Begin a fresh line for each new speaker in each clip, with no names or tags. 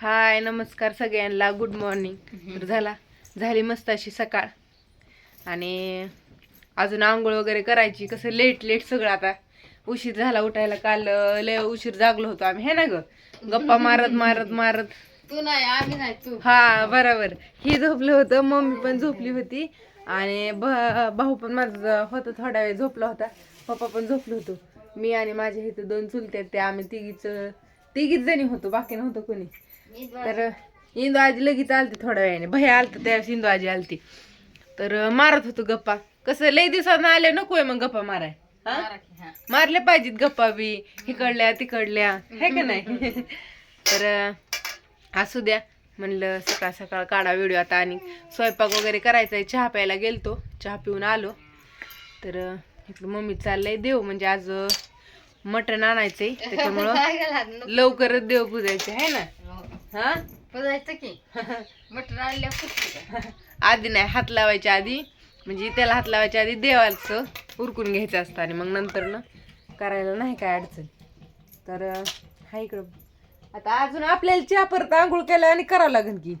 हाय नमस्कार सगळ्यांना. Good morning तर झाला? झाली मस्त अशी सकाळ. आणि अजून आंघोळ वगैरे करायची. कसं लेट लेट सगळं आता. उशीर झाला उठायला. काल लय उशीर जागलो होतो आम्ही. हे ना ग? गप्पा मारत मारत मारत.
तू नाही आम्ही नाही तू.
हा बरोबर. ही झोपलं होतं. मम्मी पण झोपली होती. आणि भाऊ पण माझा होता थोडा वेळ झोपला होता. पप्पा पण झोपलो होतो. मी आणि माझ्या इथं दोन चुलते ते आम्ही तिघीच तिघीच जणी होतो बाकी नव्हतं कोणी. तर इंदू आजी लगेच आलती थोड्या वेळाने. भैया आलता त्यावेळेस इंदू आजी आलती. तर मारत होतो गप्पा. कसं लय दिवसात आले नकोय मग गप्पा माराय. हा?
मारा की, हा.
मारले पाहिजेत गप्पा बी इकडल्या तिकडल्या. हे का नाही? तर असू द्या. म्हणलं सकाळ सकाळ काढा व्हिडिओ आता आणि स्वयंपाक वगैरे करायचा आहे चहा प्यायला गेलतो. चहा पिऊन आलो. तर इकडं मम्मी चाललंय. देव म्हणजे आज मटण आणायचंय त्याच्यामुळं. लवकरच देव पूजायचे आहे ना?
हो.
हा?
पुजायचं की. मटर आणल्या?
आधी नाही हात लावायच्या आधी म्हणजे त्याला हात लावायच्या आधी देवाचं उरकून घ्यायचं असतं आणि मग नंतर ना करायला नाही काय अडचण. तर हा इकडं आता अजून आपल्याला चहा परत आंघोळ केला आणि करावं लागेल की.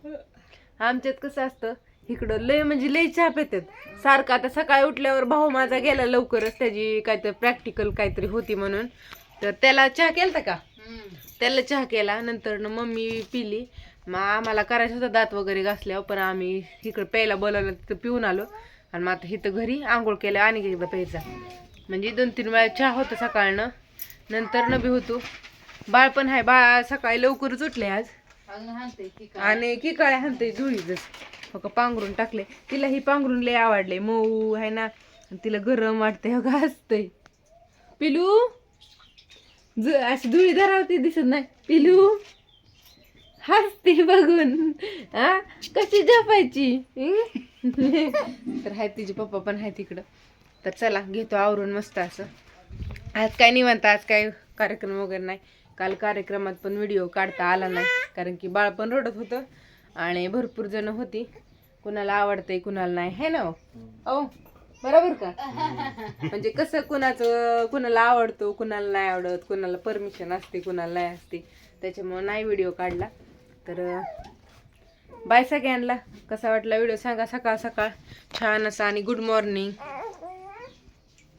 आमच्यात कसं असतं इकडं लय म्हणजे लय चहा येतात. सारखं आता सकाळी उठल्यावर भाऊ माझा गेला लवकरच त्याची काहीतरी प्रॅक्टिकल काहीतरी होती म्हणून. तर त्याला चहा केलता का? त्याला चहा केला नंतर न मम्मी पिली. मग आम्हाला करायचं होतं दात वगैरे घासल्यावर पण आम्ही इकडं प्यायला बोलावलं तिथं पिऊन आलो. आणि मग आता इथं घरी आंघोळ केल्या आणि एकदा प्यायचा. म्हणजे दोन तीन वेळा चहा होता सकाळनं. नंतर न बी होतो. बाळ पण आहे बाळ सकाळी लवकरच उठले आज. आणि की काळ्या हाणतय धुळी जस. हो पांघरून टाकले तिला ही पांघरून लय आवडले मऊ आहे ना? तिला गरम वाटते हो का हसतंय. पिलू? ज अशी धुळी धरावती दिसत नाही. पिलू? हसते बघून. हा कशी झोपायची? तर हाय तिचे पप्पा पण आहे तिकडं. तर चला घेतो आवरून मस्त असं. आज काय निवांत आज काय कार्यक्रम वगैरे नाही. काल कार्यक्रमात पण व्हिडिओ काढता आला नाही कारण की बाळ पण रडत होतं आणि भरपूर जण होती. कुणाला आवडतंय कुणाला नाही. है ना हो? अहो बरोबर का? म्हणजे कसं कुणाचं कुणाला आवडतो कुणाला नाही आवडत कुणाला परमिशन असते कुणाला नाही असते. त्याच्यामुळे नाही व्हिडिओ काढला. तर बाय सगळ्यांना. कसा वाटला व्हिडिओ? सांगा सकाळ सकाळ छान असा आणि गुड मॉर्निंग